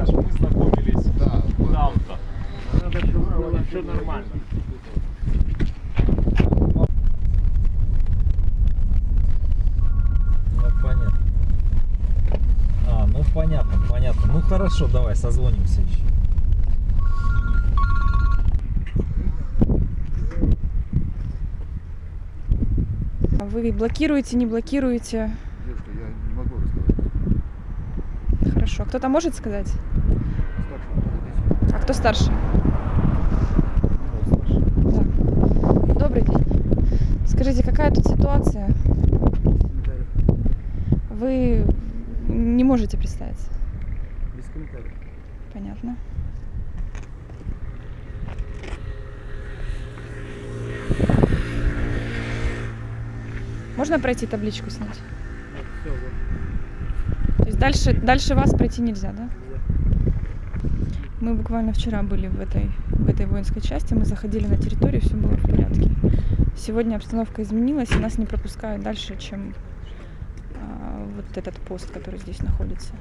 скажешь, мы знакомились да, там-то. Надо все, было, все нормально. Ну, а, ну понятно, понятно. Ну хорошо, давай созвонимся еще. А вы блокируете, не блокируете? Хорошо. Кто-то может сказать? А кто старше? Да. Добрый день. Скажите, какая тут ситуация? Вы не можете представиться. Без комментариев. Понятно. Можно пройти табличку снять? Все, вот. Дальше, дальше вас пройти нельзя, да? Мы буквально вчера были в этой, в этой воинской части, мы заходили на территорию, все было в порядке. Сегодня обстановка изменилась, и нас не пропускают дальше, чем а, вот этот пост, который здесь находится.